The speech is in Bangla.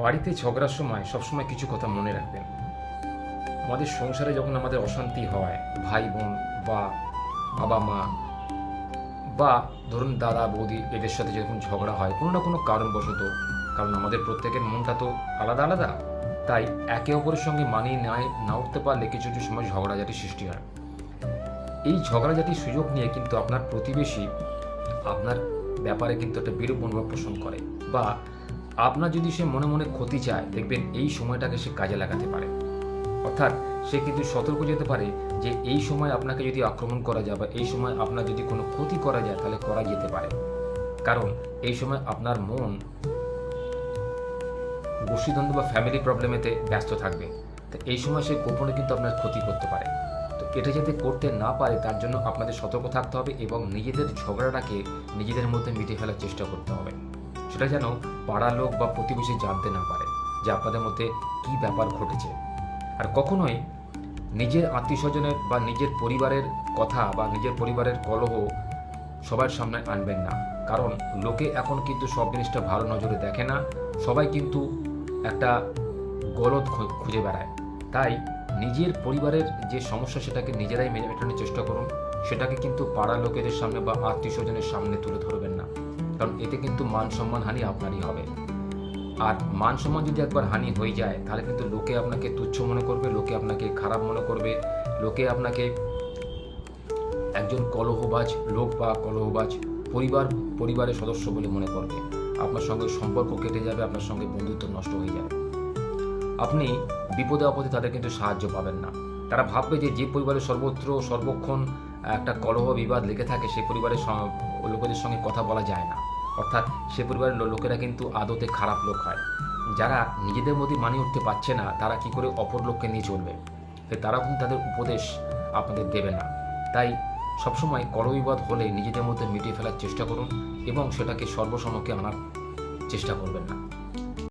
বাড়িতে ঝগড়ার সময় সবসময় কিছু কথা মনে রাখবেন। আমাদের সংসারে যখন আমাদের অশান্তি হয়, ভাই বোন বা বাবা মা বা ধরুন দাদা, বৌদি এদের সাথে যখন ঝগড়া হয়, কোনো না কোনো কারণবশত, কারণ আমাদের প্রত্যেকের মনটা তো আলাদা আলাদা, তাই একে অপরের সঙ্গে মানিয়ে নেয়, না উঠতে পারলে কিছু কিছু সময় ঝগড়াঝাটি সৃষ্টি হয়। এই ঝগড়াঝাটির সুযোগ নিয়ে কিন্তু আপনার প্রতিবেশী আপনার ব্যাপারে কিন্তু একটা বিরূপ অনুভব পোষণ করে বা আপনার যদি সে মনে মনে ক্ষতি চায়, দেখবেন এই সময়টাকে সে কাজে লাগাতে পারে। অর্থাৎ সে কিন্তু সতর্ক যেতে পারে যে এই সময় আপনাকে যদি আক্রমণ করা যায় বা এই সময় আপনার যদি কোনো ক্ষতি করা যায়, তাহলে করা যেতে পারে। কারণ এই সময় আপনার মন গোষ্ঠীদ্বন্দ্ব বা ফ্যামিলি প্রবলেমেতে ব্যস্ত থাকবে। তো এই সময় সে গোপনে কিন্তু আপনার ক্ষতি করতে পারে। তো এটা যাতে করতে না পারে, তার জন্য আপনাদের সতর্ক থাকতে হবে এবং নিজেদের ঝগড়াটাকে নিজেদের মধ্যে মিটিয়ে ফেলার চেষ্টা করতে হবে। সেটা যেন পাড়ার লোক বা প্রতিবেশী জানতে না পারে যে আপনাদের মধ্যে কী ব্যাপার ঘটেছে। আর কখনোই নিজের আত্মীয় স্বজনের বা নিজের পরিবারের কথা বা নিজের পরিবারের কলহ সবার সামনে আনবেন না। কারণ লোকে এখন কিন্তু সব জিনিসটা ভালো নজরে দেখে না, সবাই কিন্তু একটা গলদ খু- খুঁজে বেড়ায়। তাই নিজের পরিবারের যে সমস্যা সেটাকে নিজেরাই মেনে, মেটানোর চেষ্টা করুন। সেটাকে কিন্তু পাড়ার লোকেদের সামনে বা আত্মীয় স্বজনের সামনে তুলে ধরবেন না। কারণ এতে কিন্তু মান সম্মান হানি আপনারই হবে। আর মান সম্মান যদি একবার হানি হয়ে যায়, তাহলে কিন্তু লোকে আপনাকে তুচ্ছ মনে করবে, লোকে আপনাকে খারাপ মনে করবে, লোকে আপনাকে একজন কলহবাজ লোক বা কলহবাজ পরিবার, পরিবারের সদস্য বলে মনে করবে। আপনার সঙ্গে সম্পর্ক কেটে যাবে, আপনার সঙ্গে বন্ধুত্ব নষ্ট হয়ে যাবে। আপনি বিপদে আপদে তাদের কিন্তু সাহায্য পাবেন না। তারা ভাববে যে যে পরিবারের সর্বত্র, সর্বক্ষণ একটা কলহ বিবাদ লেগে থাকে, সেই পরিবারের লোকেদের সঙ্গে কথা বলা যায় না। অর্থাৎ সে পরিবারের লোকেরা কিন্তু আদতে খারাপ লোক হয়। যারা নিজেদের মধ্যে মানিয়ে উঠতে পারছে না, তারা কি করে অপর লোককে নিয়ে চলবে? তারা কিন্তু তাদের উপদেশ আপনাদের দেবে না। তাই সবসময় কলবিবাদ হলে নিজেদের মধ্যে মিটিয়ে ফেলার চেষ্টা করুন এবং সেটাকে সর্বসমক্ষে আনার চেষ্টা করবেন না।